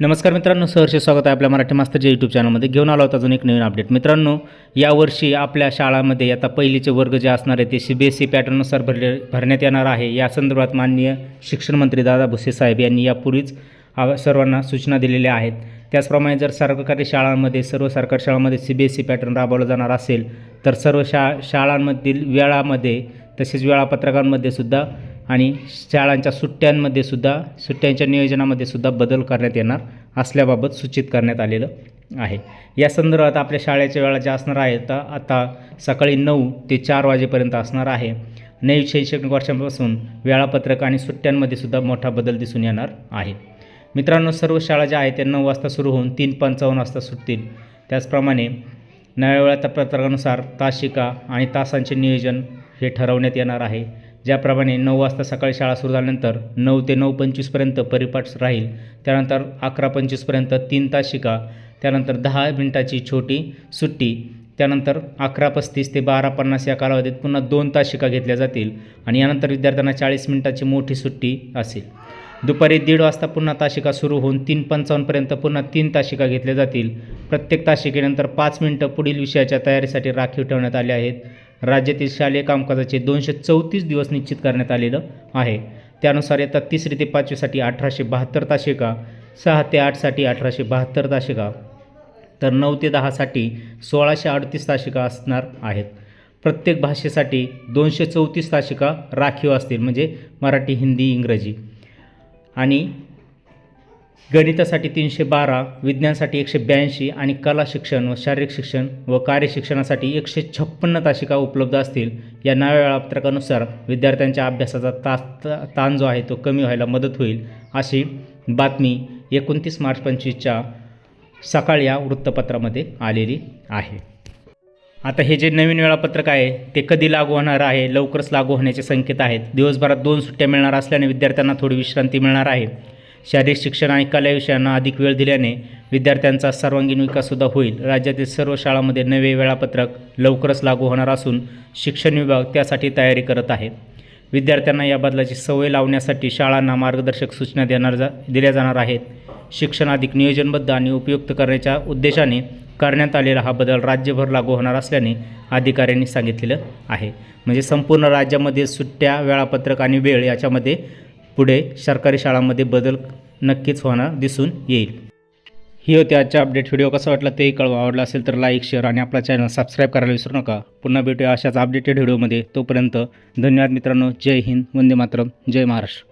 नमस्कार मित्रांनो सहर्ष स्वागत आहे आपल्या मराठी मास्तरच्या यूट्यूब चॅनलमध्ये घेऊन आलो होता अजून एक नवीन अपडेट मित्रांनो यावर्षी आपल्या शाळामध्ये आता पहिलीचे वर्ग जे असणार आहे ते सी बी एस ई पॅटर्ननुसार भरले भरण्यात येणार आहे. या संदर्भात माननीय शिक्षण मंत्री दादा भुसे साहेब यांनी यापूर्वीच सर्वांना सूचना दिलेल्या आहेत. त्याचप्रमाणे जर सरकारी शाळांमध्ये सर्व सरकारी शाळांमध्ये C B S E pattern राबवला जाणार असेल तर सर्व शा शाळांमधील वेळामध्ये तसेच वेळापत्रकांमध्ये सुद्धा आणि शाळांच्या सुट्ट्यांमध्ये सुद्धा सुट्ट्यांच्या नियोजनामध्ये सुद्धा बदल करण्यात येणार असल्याबाबत सूचित करण्यात आलेलं आहे. या संदर्भात आपल्या शाळेच्या वेळा ज्या असणार आहेत तर आता सकाळी नऊ ते चार वाजेपर्यंत असणार आहे. नवीन शैक्षणिक वर्षांपासून वेळापत्रक आणि सुट्ट्यांमध्ये सुद्धा मोठा बदल दिसून येणार आहे. मित्रांनो सर्व शाळा ज्या आहेत त्या नऊ वाजता सुरू होऊन तीन पंचावन्न वाजता सुटतील. त्याचप्रमाणे नव्या वेळापत्रकानुसार तासिका आणि तासांचे नियोजन हे ठरवण्यात येणार आहे. ज्याप्रमाणे नऊ वाजता सकाळी शाळा सुरू झाल्यानंतर नऊ ते नऊ पंचवीसपर्यंत परिपाठ राहील. त्यानंतर अकरा पंचवीसपर्यंत तीन तासिका त्यानंतर दहा मिनिटाची छोटी सुट्टी. त्यानंतर अकरा पस्तीस ते बारा पन्नास या कालावधीत पुन्हा दोन तास शिका घेतल्या जातील आणि यानंतर विद्यार्थ्यांना चाळीस मिनिटाची मोठी सुट्टी असेल. दुपारी दीड वाजता पुन्हा तासिका सुरू होऊन तीन पंचावन्नपर्यंत पुन्हा तीन तासिका घेतल्या जातील. प्रत्येक तासिकेनंतर पाच मिनटं पुढील विषयाच्या तयारीसाठी राखीव ठेवण्यात आले आहेत. राज्यातील शालेय कामकाजाचे दोनशे चौतीस दिवस निश्चित करण्यात आलेलं आहे. त्यानुसार येतात तिसरी ते पाचवीसाठी अठराशे बहात्तर तासिका सहा ते आठसाठी अठराशे बहात्तर तासिका तर नऊ ते दहासाठी सोळाशे अडतीस तासिका असणार आहेत. प्रत्येक भाषेसाठी दोनशे चौतीस तासिका राखीव असतील म्हणजे मराठी हिंदी इंग्रजी. आणि गणितासाठी तीनशे बारा विज्ञानसाठी एकशे ब्याऐंशी आणि कला शिक्षण व शारीरिक शिक्षण व कार्यशिक्षणासाठी एकशे छप्पन्न तासिका उपलब्ध असतील. या नव्या वेळापत्रकानुसार विद्यार्थ्यांच्या अभ्यासाचा तास ता- ताण जो आहे तो कमी व्हायला मदत होईल अशी बातमी एकोणतीस मार्च पंचवीसच्या सकाळ या वृत्तपत्रामध्ये आलेली आहे. आता हे जे नवीन वेळापत्रक आहे ते कधी लागू होणार आहे लवकरच लागू होण्याचे संकेत आहेत. दिवसभरात दोन सुट्ट्या मिळणार असल्याने विद्यार्थ्यांना थोडी विश्रांती मिळणार आहे. शारीरिक शिक्षण आणि कला विषयांना अधिक वेळ दिल्याने विद्यार्थ्यांचा सर्वांगीण विकाससुद्धा होईल. राज्यातील सर्व शाळांमध्ये नवे वेळापत्रक लवकरच लागू होणार असून शिक्षण विभाग त्यासाठी तयारी करत आहे. विद्यार्थ्यांना या बदलाची सवय लावण्यासाठी शाळांना मार्गदर्शक सूचना देणार जा दिल्या जाणार आहेत. शिक्षण अधिक नियोजनबद्ध आणि उपयुक्त करण्याच्या उद्देशाने करण्यात आलेला हा बदल राज्यभर लागू होणार असल्याने अधिकाऱ्यांनी सांगितलेलं आहे. म्हणजे संपूर्ण राज्यामध्ये सुट्ट्या वेळापत्रक आणि वेळ याच्यामध्ये पुढे सरकारी शाळांमध्ये बदल नक्कीच होणार दिसून येईल. ही होती आजच्या अपडेट व्हिडिओ कसा वाटला तेही कळवा. आवडला असेल तर लाईक शेअर आणि आपला चॅनल सबस्क्राईब करायला विसरू नका. पुन्हा भेटूया अशाच अपडेटेड व्हिडिओमध्ये तोपर्यंत धन्यवाद मित्रांनो. जय हिंद. वंदे मातरम. जय महाराष्ट्र.